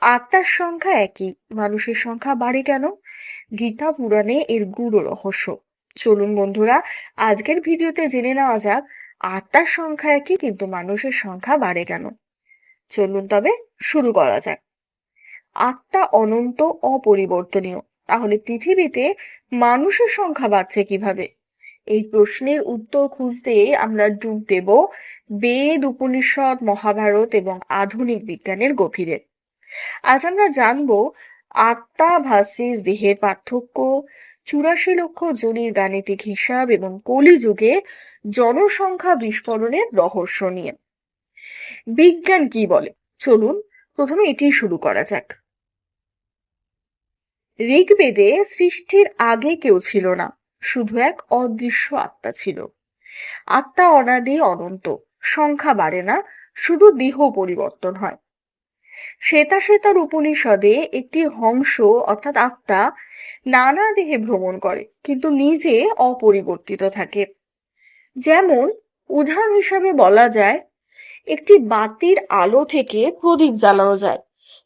আত্মার সংখ্যা একই, মানুষের সংখ্যা বাড়ে কেন? গীতা পুরাণে এর গূঢ় রহস্য। চলুন বন্ধুরা, আজকের ভিডিওতে জেনে নেওয়া যাক, আত্মার সংখ্যা একই কিন্তু মানুষের সংখ্যা বাড়ে কেন? চলুন তবে শুরু করা যাক। আত্মা অনন্ত, অপরিবর্তনীয়। তাহলে পৃথিবীতে মানুষের সংখ্যা বাড়ছে কীভাবে? এই প্রশ্নের উত্তর খুঁজতে আমরা ডুব দেব বেদ, উপনিষদ, মহাভারত এবং আধুনিক বিজ্ঞানের গভীরে। আজ আমরা জানব আত্মা ভার্সেস দেহের পার্থক্য, চুরাশি লক্ষ জনির গাণিতিক হিসাব এবং কলিযুগে জনসংখ্যা বিস্ফোরণের রহস্য নিয়ে। বিজ্ঞান কি বলে? চলুন, প্রথমে এটি শুরু করা যাক। ঋগ্বেদে সৃষ্টির আগে কেউ ছিল না, শুধু এক অদৃশ্য আত্মা ছিল। আত্মা অনাদি অনন্ত, সংখ্যা বাড়ে না, শুধু দেহ পরিবর্তন হয়। শ্বেতা শ্বেতার উপনিষদে একটি হংস অর্থাৎ আত্মা নানা দেহে ভ্রমণ করে, কিন্তু নিজে অপরিবর্তিত থাকে। যেমন উদাহরণ হিসাবে বলা যায়, একটি বাতির আলো থেকে প্রদীপ জ্বালানো যায়,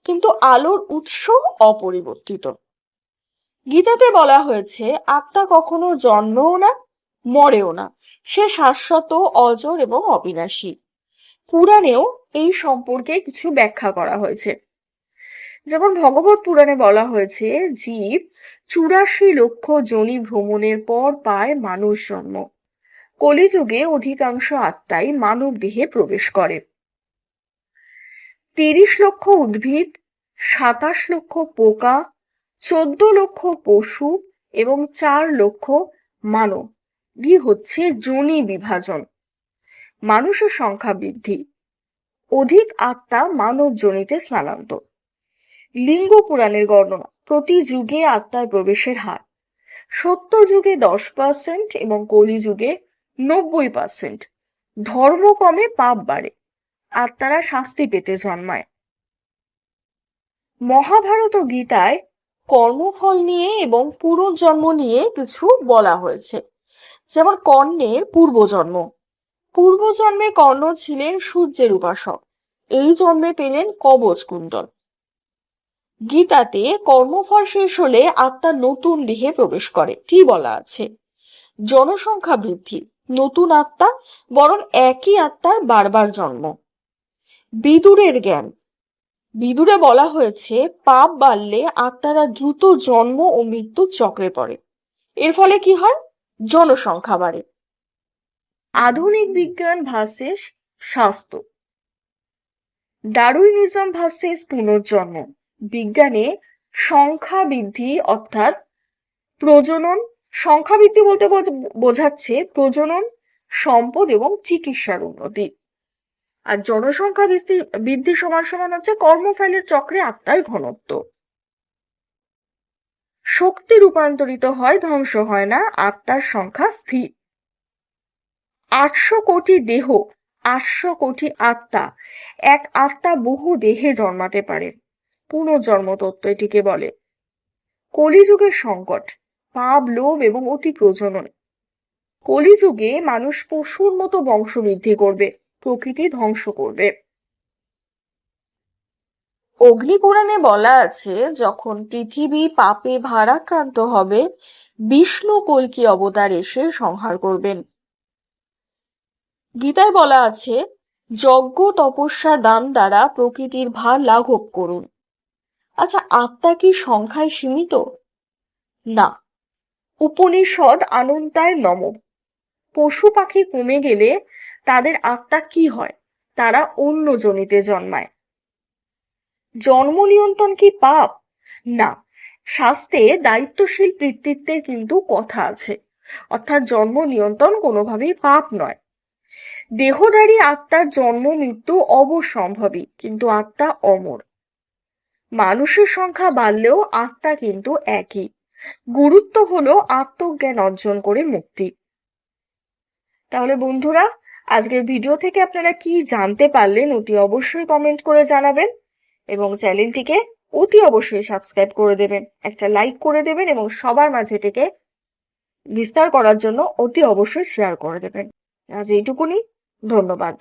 কিন্তু আলোর উৎস অপরিবর্তিত। গীতাতে বলা হয়েছে, আত্মা কখনো জন্মও না, মরেও না, সে শাশ্বত, অজর এবং অবিনাশী। পুরাণেও এই সম্পর্কে কিছু ব্যাখ্যা করা হয়েছে। যেমন ভগবত পুরাণে বলা হয়েছে, জীব চুরাশি লক্ষ জনি ভ্রমণের পর পায় মানুষ জন্ম। কলিযুগে অধিকাংশ আত্মাই মানব দেহে প্রবেশ করে। তিরিশ লক্ষ উদ্ভিদ, সাতাশ লক্ষ পোকা, চোদ্দ লক্ষ পশু এবং চার লক্ষ মানব। হচ্ছে জনি বিভাজন। মানুষের সংখ্যা বৃদ্ধি। অধিক আত্মা মানব জনিতে স্থানান্তর। লিঙ্গ পুরাণের গণনা প্রতি যুগে আত্মার প্রবেশের হার। সত্য যুগে দশ পার্সেন্ট এবং কলি যুগে নব্বই পার্সেন্ট ধর্ম কমে পাপ বাড়ে। আত্মারা শাস্তি পেতে জন্মায়। মহাভারত ও গীতায় কর্মফল নিয়ে এবং পুনর্জন্ম নিয়ে কিছু বলা হয়েছে। যেমন কর্ণের পূর্বজন্ম। পূর্বজন্মে কর্ণ ছিলেন সূর্যের উপাসক। এই জন্মে পেলেন কবচ কুণ্ডল গীতাতে কর্মফল শেষ হলে আত্মা নতুন দেহে প্রবেশ করে, কি বলা আছে? জনসংখ্যা বৃদ্ধি, নতুন আত্মা, বরং একই আত্মার বারবার জন্ম। বিদুরের জ্ঞান, বিদুরে বলা হয়েছে, পাপ বাড়লে আত্মারা দ্রুত জন্ম ও মৃত্যুর চক্রে পড়ে। এর ফলে কি হয়? জনসংখ্যা বাড়ে। আধুনিক বিজ্ঞান ভার্সেস স্বাস্থ্য। ডারুইনিজম ভার্সেস পুনর্জন্ম। বিজ্ঞানে সংখ্যা বৃদ্ধি অর্থাৎ প্রজনন, সংখ্যা বৃদ্ধি বলতে বোঝাচ্ছে প্রজনন, সম্পদ এবং চিকিৎসার উন্নতি। আর জনসংখ্যা বৃদ্ধি বৃদ্ধি সমান সমান হচ্ছে কর্মফলের চক্রে আত্মার ঘনত্ব। শক্তি রূপান্তরিত হয়, ধ্বংস হয় না, আত্মার সংখ্যা স্থির। আটশো কোটি দেহ, আটশো কোটি আত্মা। এক আত্মা বহু দেহে জন্মাতে পারে। পুনর্জন্ম তত্ত্ব এটিকে বলে। কলিযুগের সংকট, পাপ, লোভ এবং অতি প্রজনন। কলিযুগে মানুষ পশুর মতো বংশবৃদ্ধি করবে, প্রকৃতি ধ্বংস করবে। অগ্নিপুরাণে বলা আছে, যখন পৃথিবী পাপে ভারাক্রান্ত হবে বিষ্ণু কলকি অবতার এসে সংহার করবেন। গীতায় বলা আছে, যজ্ঞ তপস্যা দান দ্বারা প্রকৃতির ভার লাঘব করুন। আচ্ছা আত্মা কি সংখ্যায় সীমিত? না। উপনিষদ আনন্তায় নম। পশু পাখি কমে গেলে তাদের আত্মা কি হয়? তারা অন্য জনিতে জন্মায়। জন্ম নিয়ন্ত্রণ কি পাপ? না। শাস্তে দায়িত্বশীল কৃতিত্বের কিন্তু কথা আছে। অর্থাৎ জন্ম নিয়ন্ত্রণ কোনোভাবেই পাপ নয়। দেহধারী আত্মার জন্ম, মৃত্যু অবসম্ভবী, কিন্তু আত্মা অমর। মানুষের সংখ্যা বাড়লেও আত্মা কিন্তু একই। গুরুত্ব হলো আত্মজ্ঞান অর্জন করে মুক্তি। তাহলে বন্ধুরা, আজকের ভিডিও থেকে আপনারা কি জানতে পারলেন অতি অবশ্যই কমেন্ট করে জানাবেন এবং চ্যানেলটিকে অতি অবশ্যই সাবস্ক্রাইব করে দেবেন। একটা লাইক করে দেবেন এবং সবার মাঝে থেকে বিস্তার করার জন্য অতি অবশ্যই শেয়ার করে দেবেন। আজ এইটুকুনি। ধন্যবাদ।